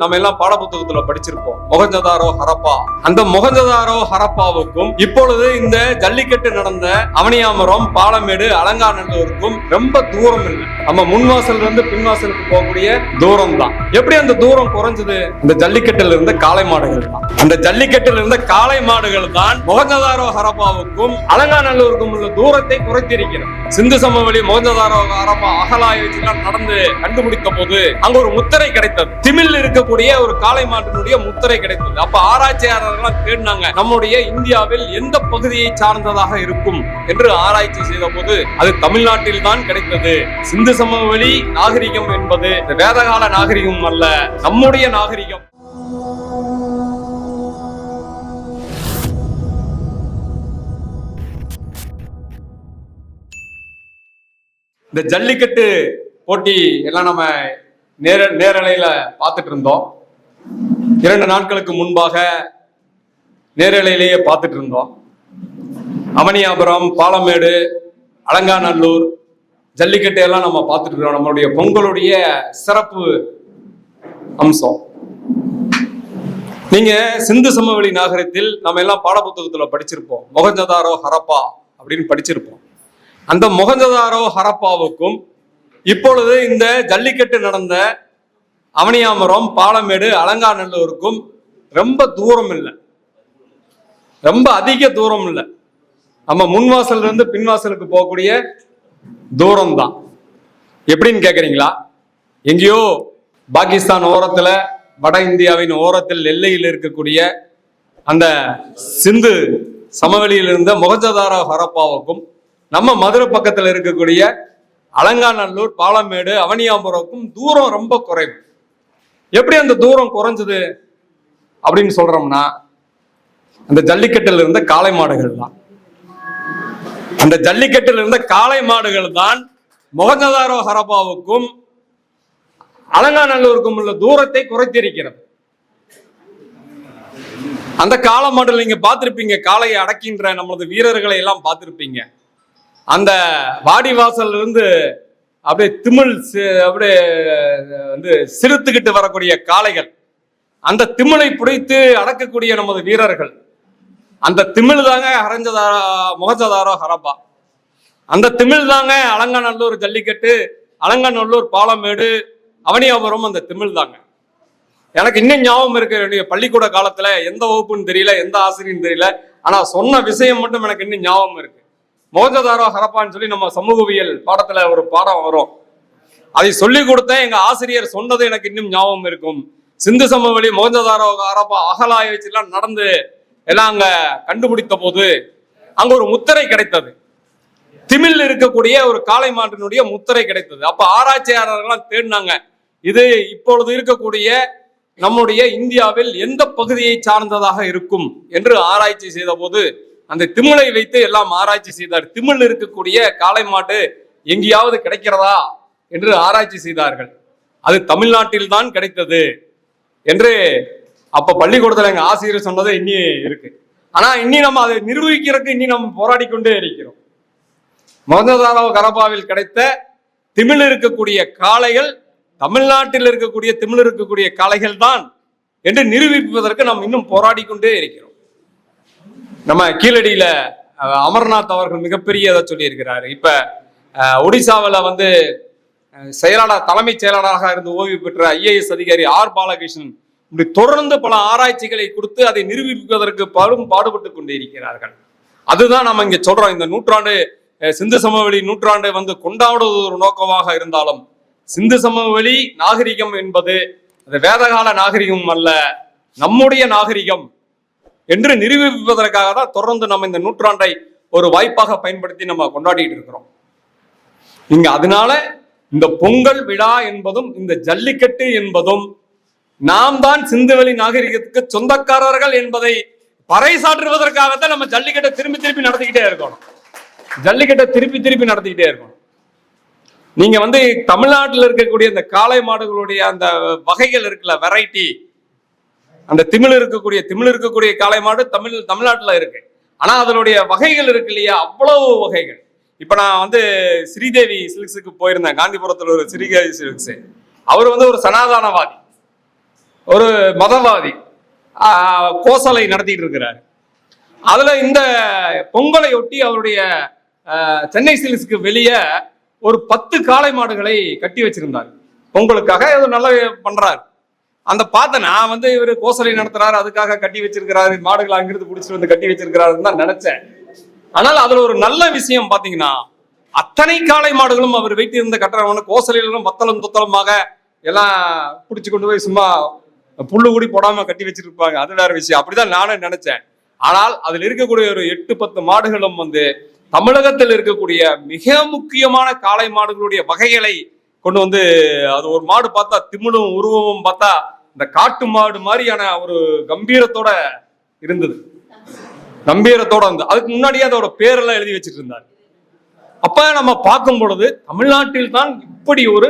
நம்ம எல்லாம் பாடப்புத்தகத்துல படிச்சிருப்போம். மொகஞ்சதாரோ ஹரப்பா. அந்த மொகஞ்சதாரோ ஹரப்பாவுக்கும் இப்பொழுது இந்த ஜல்லிக்கட்டு நடந்த அவனியாமரம் பாலமேடு அலங்காநல்லூருக்கும் ரொம்ப தூரம் இல்லை நம்ம முன்வாசல் இருந்து பின்வாசலுக்கு போகக்கூடிய தூரம் தான் எப்படி அந்த தூரம் குறைஞ்சது? இந்த ஜல்லிக்கட்டுல இருந்த காளை மாடுகள் தான் அந்த ஜல்லிக்கட்டுல இருந்த காளை மாடுகள் தான் மொகஞ்சதாரோ ஹரப்பாவுக்கும் அலங்காநல்லூருக்கும் உள்ள தூரத்தை குறைத்திருக்கிறது. சிந்து சமவெளி மொகஞ்சதாரோ ஹரப்பா அகலாய்ச்சிலாம் நடந்து கண்டுபிடித்த போது அங்க ஒரு முத்திரை கிடைத்தது. திமிழ் இருக்க இருக்கக்கூடிய ஒரு காளை மாட்டினுடைய முத்திரை கிடைத்தது. அப்ப ஆராய்ச்சியாளர்கள் தேடினாங்க நம்முடைய இந்தியாவில் எந்த பகுதியை சார்ந்ததாக இருக்கும்? என்று ஆராய்ச்சி செய்த போது அது தமிழ்நாட்டில் தான் கிடைத்தது. சிந்து சமவெளி நாகரிகம் என்பது இந்த வேதகால நாகரிகம் அல்ல நம்முடைய நாகரிகம். இந்த ஜல்லிக்கட்டு போட்டி எல்லாம் நம்ம நேர நேரலையில பார்த்துட்டு இருந்தோம் இரண்டு நாட்களுக்கு முன்பாக நேரலையிலேயே பார்த்துட்டு இருந்தோம் அவனியாபுரம் பாலமேடு அலங்காநல்லூர் ஜல்லிக்கட்டு எல்லாம் நம்ம பார்த்துட்டு இருக்கோம் நம்மளுடைய பொங்கலுடைய சிறப்பு அம்சம். நீங்க சிந்து சமவெளி நாகரத்தில் நம்ம எல்லாம் பாடப்புத்தகத்துல படிச்சிருப்போம். மொகஞ்சதாரோ ஹரப்பா அப்படின்னு படிச்சிருப்போம். அந்த மொகஞ்சதாரோ ஹரப்பாவுக்கும் இப்பொழுது இந்த ஜல்லிக்கட்டு நடந்த அவனியாமரம் பாலமேடு அலங்காநல்லூருக்கும் ரொம்ப தூரம் இல்லை. ரொம்ப அதிக தூரம் இல்லை. நம்ம முன்வாசல் இருந்து பின்வாசலுக்கு போகக்கூடிய தூரம் தான் எப்படின்னு கேக்குறீங்களா? எங்கேயோ பாகிஸ்தான் ஓரத்துல வட இந்தியாவின் ஓரத்தில் எல்லையில் இருக்கக்கூடிய அந்த சிந்து சமவெளியில் இருந்த மொகஜதாரா ஹரப்பாவுக்கும் நம்ம மதுரை பக்கத்தில் இருக்கக்கூடிய அலங்காநல்லூர் பாலமேடு அவனியாபுரக்கும் தூரம் ரொம்ப குறைவு. எப்படி அந்த தூரம் குறைஞ்சது அப்படின்னு சொல்றோம்னா அந்த ஜல்லிக்கட்டுல இருந்த காளை மாடுகள் தான். அந்த ஜல்லிக்கட்டில் இருந்த காளை மாடுகள் தான் மொகஞ்சதாரோ ஹரப்பாவுக்கும் அலங்காநல்லூருக்கும் உள்ள தூரத்தை குறைத்திருக்கிறது. அந்த காளை மாடுல நீங்க பார்த்திருப்பீங்க காளையை அடக்கின்ற நம்மளது வீரர்களை எல்லாம் பார்த்திருப்பீங்க. அந்த வாடிவாசல்ல இருந்து அப்படியே திமிழ் சி- அப்படியே வந்து சிறுத்துக்கிட்டு வரக்கூடிய காளைகள் அந்த திமிழை பிடித்து அடக்கக்கூடிய நமது வீரர்கள் அந்த திமிழ் தாங்க ஹரஞ்சதாரா முகஜதாரோ ஹரப்பா. அந்த திமிழ் தாங்க அலங்காநல்லூர் ஜல்லிக்கட்டு அலங்காநல்லூர் பாலமேடு அவனியாபுரம் அந்த திமிழ் தாங்க. எனக்கு இன்னும் ஞாபகம் இருக்கு என்னுடைய பள்ளிக்கூட காலத்துல எந்த வகுப்புன்னு தெரியல எந்த ஆசிரியர்னு தெரியல ஆனா சொன்ன விஷயம் மட்டும் எனக்கு இன்னும் ஞாபகம் இருக்கு. மோஜதாரோ ஹரப்பான்னு சொல்லி நம்ம சமூகவியல் பாடத்துல ஒரு பாடம் வரும். அதை சொல்லி கொடுத்த எங்க ஆசிரியர் சொன்னது எனக்கு இன்னும் ஞாபகம் இருக்கும். சிந்து சமவெளி மோஜதாரோ ஹரப்பா அகலாய்ச்சி எல்லாம் நடந்து எல்லாம் அங்க கண்டுபிடித்த போது அங்க ஒரு முத்திரை கிடைத்தது. திமில் இருக்கக்கூடிய ஒரு காளை மாட்டினுடைய முத்திரை கிடைத்தது. அப்ப ஆராய்ச்சியாளர்கள்லாம் தேடினாங்க. இது இப்பொழுது இருக்கக்கூடிய நம்முடைய இந்தியாவில் எந்த பகுதியை சார்ந்ததாக இருக்கும் என்று ஆராய்ச்சி செய்த போது அந்த திமிழை வைத்து எல்லாம் ஆராய்ச்சி செய்தார். திமிழ் இருக்கக்கூடிய காளை மாட்டு எங்கேயாவது கிடைக்கிறதா என்று ஆராய்ச்சி செய்தார்கள். அது தமிழ்நாட்டில் தான் கிடைத்தது என்று அப்ப பள்ளிக்கூடத்துல எங்க ஆசிரியர் சொன்னது இன்னி இருக்கு. ஆனா இன்னி நம்ம அதை நிரூபிக்கிறதுக்கு இன்னி நம்ம போராடி கொண்டே இருக்கிறோம். மொகந்ததாரோ கரபாவில் கிடைத்த திமிழ் இருக்கக்கூடிய காளைகள் தமிழ்நாட்டில் இருக்கக்கூடிய திமிழ் இருக்கக்கூடிய காளைகள் தான் என்று நிரூபிப்பதற்கு நாம் இன்னும் போராடி கொண்டே இருக்கிறோம். நம்ம கீழடியில அமர்நாத் அவர்கள் மிகப்பெரிய இதை சொல்லியிருக்கிறாரு. இப்ப ஒடிசாவில் வந்து செயலாளர் தலைமைச் செயலாளராக இருந்து ஓய்வு பெற்ற ஐஏஎஸ் அதிகாரி ஆர் பாலகிருஷ்ணன் இப்படி தொடர்ந்து பல ஆராய்ச்சிகளை கொடுத்து அதை நிரூபிப்பதற்கு பலும் பாடுபட்டு கொண்டே இருக்கிறார்கள் அதுதான் நம்ம இங்க சொல்றோம். இந்த நூற்றாண்டு சிந்து சமவெளி நூற்றாண்டு வந்து கொண்டாடுவது ஒரு நோக்கமாக இருந்தாலும் சிந்து சமவெளி நாகரிகம் என்பது அது வேதகால நாகரிகம் அல்ல நம்முடைய நாகரிகம் என்று நிரூபிப்பதற்காக தான் தொடர்ந்து நம்ம இந்த நூற்றாண்டை ஒரு வாய்ப்பாக பயன்படுத்தி நம்ம கொண்டாடிட்டு இருக்கிறோம். நீங்க அதனால இந்த பொங்கல் விழா என்பதும் இந்த ஜல்லிக்கட்டு என்பதும் நாம் தான் சிந்துவெளி நாகரிகத்துக்கு சொந்தக்காரர்கள் என்பதை பறைசாற்றுவதற்காகத்தான் நம்ம ஜல்லிக்கட்டை திரும்பி திருப்பி நடத்திக்கிட்டே இருக்கணும். ஜல்லிக்கட்டை திருப்பி திருப்பி நடத்திக்கிட்டே இருக்கணும். நீங்க வந்து தமிழ்நாட்டில் இருக்கக்கூடிய இந்த காளை மாடுகளுடைய அந்த வகைகள் இருக்குல்ல வெரைட்டி அந்த திமிழ் இருக்கக்கூடிய திமிழ் இருக்கக்கூடிய காளை மாடு தமிழ் தமிழ்நாட்டில் இருக்கு. ஆனால் அதனுடைய வகைகள் இருக்கு இல்லையா? அவ்வளவு வகைகள். இப்போ நான் வந்து ஸ்ரீதேவி சில்க்ஸுக்கு போயிருந்தேன். காந்திபுரத்தில் ஒரு ஸ்ரீதேவி சில்க்ஸ். அவர் வந்து ஒரு சனாதானவாதி. ஒரு மதவாதி. கோசலை நடத்திட்டு இருக்கிறார். அதில் இந்த பொங்கலை ஒட்டி அவருடைய சென்னை சில்க்ஸ்க்கு வெளியே ஒரு பத்து காளை மாடுகளை கட்டி வச்சிருந்தார். பொங்கலுக்காக ஏதோ நல்லா பண்றாரு. அந்த பார்த்த நான் வந்து இவர் கோசலை நடத்துறாரு அதுக்காக கட்டி வச்சிருக்கிறாரு மாடுகளை அங்கிருந்து பிடிச்சிட்டு வந்து கட்டி வச்சிருக்கிறாருன்னு தான் நினைச்சேன். ஆனால் அதுல ஒரு நல்ல விஷயம் பாத்தீங்கன்னா அத்தனை காளை மாடுகளும் அவர் வைத்திருந்த கட்டணம் கோசலையிலும் வத்தலும் துத்தலமாக எல்லாம் பிடிச்சி கொண்டு போய் சும்மா புல்லு கூடி போடாம கட்டி வச்சிருப்பாங்க. அது வேற விஷயம். அப்படிதான் நானும் நினைச்சேன். ஆனால் அதில் இருக்கக்கூடிய ஒரு எட்டு பத்து மாடுகளும் வந்து தமிழகத்தில் இருக்கக்கூடிய மிக முக்கியமான காளை மாடுகளுடைய வகைகளை கொண்டு வந்து அது ஒரு மாடு பார்த்தா திமிழும் உருவமும் பார்த்தா இந்த காட்டு மாடு மாதிரியான ஒரு கம்பீரத்தோட இருந்தது. கம்பீரத்தோட வந்து அதுக்கு முன்னாடியே அதோட பேரெல்லாம் எழுதி வச்சிட்டு இருந்தார். அப்ப நம்ம பார்க்கும் பொழுது தமிழ்நாட்டில் தான் இப்படி ஒரு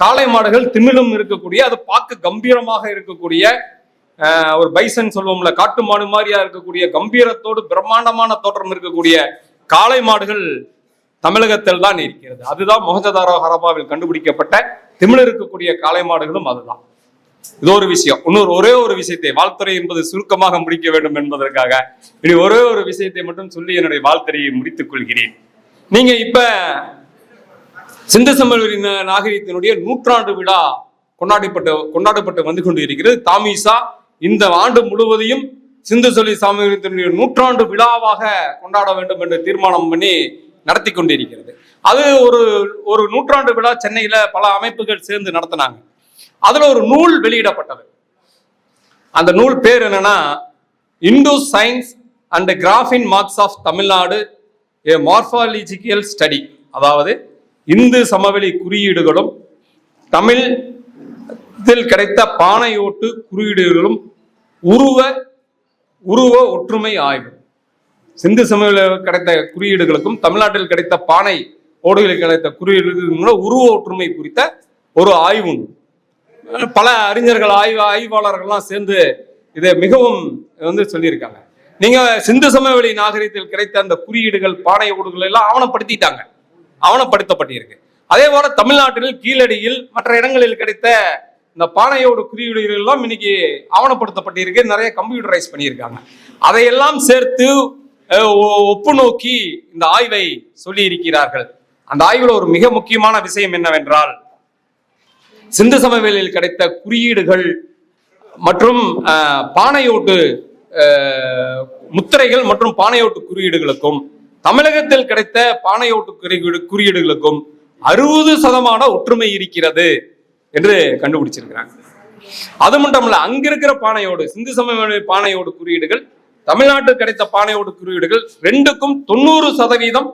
காளை மாடுகள் திமிழும் இருக்கக்கூடிய அது பார்க்க கம்பீரமாக இருக்கக்கூடிய ஆஹ், ஒரு பைசன் சொல்லுவோம்ல காட்டு மாடு மாதிரியா இருக்கக்கூடிய கம்பீரத்தோடு பிரம்மாண்டமான தோற்றம் இருக்கக்கூடிய காளை மாடுகள் தமிழகத்தில் தான் இருக்கிறது. அதுதான் மொஹஜதாரோ ஹரபாவில் கண்டுபிடிக்கப்பட்ட திமிழ் இருக்கக்கூடிய காளை மாடுகளும் அதுதான். இது ஒரு விஷயம். இன்னொரு ஒரே ஒரு விஷயத்தை வாழ்த்துறை என்பது சுருக்கமாக முடிக்க வேண்டும் என்பதற்காக இனி ஒரே ஒரு விஷயத்தை மட்டும் சொல்லி என்னுடைய வாழ்த்துறையை முடித்துக் கொள்கிறேன். நீங்க இப்ப சிந்து சமவெளி நாகரிகத்தினுடைய நூற்றாண்டு விழா கொண்டாடப்பட்டு கொண்டாடப்பட்டு வந்து கொண்டு இருக்கிறது தாமிசா இந்த ஆண்டு முழுவதையும் சிந்து சொல்லி சமூகத்தினுடைய நூற்றாண்டு விழாவாக கொண்டாட வேண்டும் என்று தீர்மானம் பண்ணி நடத்தி கொண்டிருக்கிறது. அது ஒரு ஒரு நூற்றாண்டு விழா சென்னையில பல அமைப்புகள் சேர்ந்து நடத்தினாங்க. அதுல ஒரு நூல் வெளியிடப்பட்டது. அந்த நூல் பேர் என்னன்னா Indus signs and graffiti marks of Tamil Nadu A morphological study அதாவது இந்து சமவெளி குறியீடுகளும் தமிழ் இதில் கிடைத்த பானையோட்டு குறியீடுகளும் உருவ உருவ ஒற்றுமை ஆய்வு. சிந்து சமவெளியில் கிடைத்த குறியீடுகளுக்கும் தமிழ்நாட்டில் கிடைத்த பானை ஓடுகளில் கிடைத்த குறியீடுகளுக்கும் உருவ ஒற்றுமை குறித்த ஒரு ஆய்வு உண்டு பல அறிஞர்கள் ஆய்வு ஆய்வாளர்கள்லாம் சேர்ந்து இதை மிகவும் வந்து சொல்லியிருக்காங்க. நீங்க சிந்து சமவெளி நாகரிகத்தில் கிடைத்த அந்த குறியீடுகள் பாடைய ஊடுகள் எல்லாம் ஆவணப்படுத்திட்டாங்க. ஆவணப்படுத்தப்பட்டிருக்கு. அதே போல தமிழ்நாட்டில் கீழடியில் மற்ற இடங்களில் கிடைத்த இந்த பானையோடு குறியீடுகள் எல்லாம் இன்னைக்கு ஆவணப்படுத்தப்பட்டிருக்கு. நிறைய கம்ப்யூட்டரைஸ் பண்ணியிருக்காங்க. அதையெல்லாம் சேர்த்து ஒ- ஒப்பு நோக்கி இந்த ஆய்வை சொல்லி இருக்கிறார்கள் அந்த ஆய்வுல ஒரு மிக முக்கியமான விஷயம் என்னவென்றால் சிந்து சமவெளியில் கிடைத்த குறியீடுகள் மற்றும் பானையோட்டு முத்திரைகள் மற்றும் பானையோட்டு குறியீடுகளுக்கும் தமிழகத்தில் கிடைத்த பானையோட்டு குறியீடு குறியீடுகளுக்கும் அறுபது சதமான ஒற்றுமை இருக்கிறது என்று கண்டுபிடிச்சிருக்கிறாங்க. அது மட்டும் இல்ல அங்க இருக்கிற பானையோடு சிந்து சமவெளி பானையோடு குறியீடுகள் தமிழ்நாட்டில் கிடைத்த பானையோடு குறியீடுகள் ரெண்டுக்கும் தொண்ணூறு சதவீதம்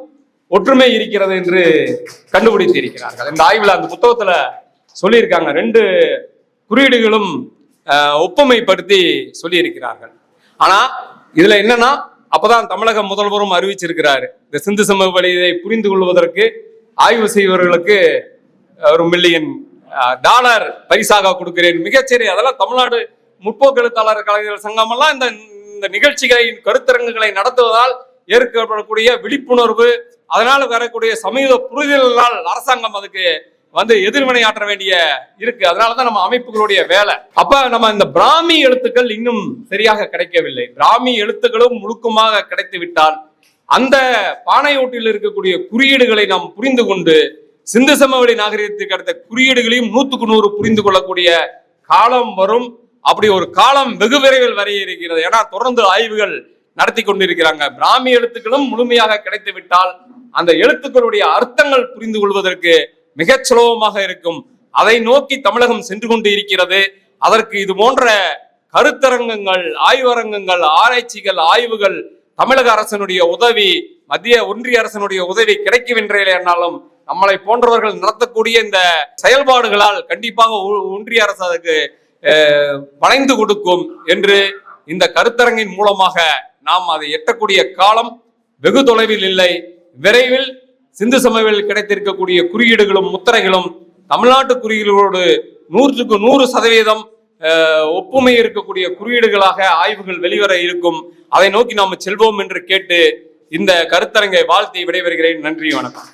ஒற்றுமை இருக்கிறது என்று கண்டுபிடித்து இருக்கிறார்கள் இந்த ஆய்வுல அந்த புத்தகத்துல சொல்லியிருக்காங்க. ரெண்டு குறியீடுகளும் ஒப்புமைப்படுத்தி சொல்லியிருக்கிறார்கள். ஆனா இதுல என்னன்னா அப்பதான் தமிழக முதல்வரும் அறிவிச்சிருக்கிறாரு. இந்த சிந்து சமவெளியை புரிந்து கொள்வதற்கு ஆய்வு செய்பவர்களுக்கு ஒரு மில்லியன் டாலர் பரிசாக கொடுக்கிறேன். மிகச்சரி அதெல்லாம் தமிழ்நாடு முற்போக்கு எழுத்தாளர் கலைஞர் சங்கம் எல்லாம் இந்த இந்த நிகழ்ச்சிகளின் கருத்தரங்குகளை நடத்துவதால் ஏற்படக்கூடிய விழிப்புணர்வு அதனால் வரக்கூடிய சமீப புரிதலால் அரசாங்கம் அதுக்கு வந்து எதிர்வினையாற்ற வேண்டிய இருக்கு. அதனாலதான் நம்ம அமைப்புகளுடைய வேலை. அப்ப நம்ம இந்த பிராமி எழுத்துக்கள் இன்னும் சரியாக கிடைக்கவில்லை. பிராமி எழுத்துக்களும் முழுக்கமாக கிடைத்து விட்டால் அந்த பானையோட்டில் இருக்கக்கூடிய குறியீடுகளை நாம் புரிந்து கொண்டு சிந்து சமவெளி நாகரிகத்துக்கு அடுத்த குறியீடுகளையும் நூத்துக்கு நூறு புரிந்து கொள்ளக்கூடிய காலம் வரும். அப்படி ஒரு காலம் வெகு விரைவில் வரைய இருக்கிறது. ஏன்னா தொடர்ந்து ஆய்வுகள் நடத்தி கொண்டிருக்கிறாங்க. பிராமி எழுத்துக்களும் முழுமையாக கிடைத்து விட்டால் அந்த எழுத்துக்களுடைய அர்த்தங்கள் புரிந்து கொள்வதற்கு மிகச் சுலபமாக இருக்கும். அதை நோக்கி தமிழகம் சென்று கொண்டு இருக்கிறது. அதற்கு இது போன்ற கருத்தரங்கங்கள் ஆய்வரங்கங்கள் ஆராய்ச்சிகள் ஆய்வுகள் தமிழக அரசனுடைய உதவி மத்திய ஒன்றிய அரசனுடைய உதவி கிடைக்கவில்லையானாலும் நம்மளை போன்றவர்கள் நடத்தக்கூடிய இந்த செயல்பாடுகளால் கண்டிப்பாக ஒன்றிய அரசு அதுக்கு வளைந்து கொடுக்கும் என்று இந்த கருத்தரங்கின் மூலமாக நாம் அதை எட்டக்கூடிய காலம் வெகு தொலைவில் இல்லை. விரைவில் சிந்து சமவெளியில் கிடைத்திருக்கக்கூடிய குறியீடுகளும் முத்திரைகளும் தமிழ்நாட்டு குறியீடுகளோடு நூற்றுக்கு நூறு சதவீதம் அஹ், ஒப்புமை இருக்கக்கூடிய குறியீடுகளாக ஆய்வுகள் வெளிவர இருக்கும். அதை நோக்கி நாம் செல்வோம் என்று கேட்டு இந்த கருத்தரங்கை வாழ்த்தி விடைபெறுகிறேன். நன்றி வணக்கம்.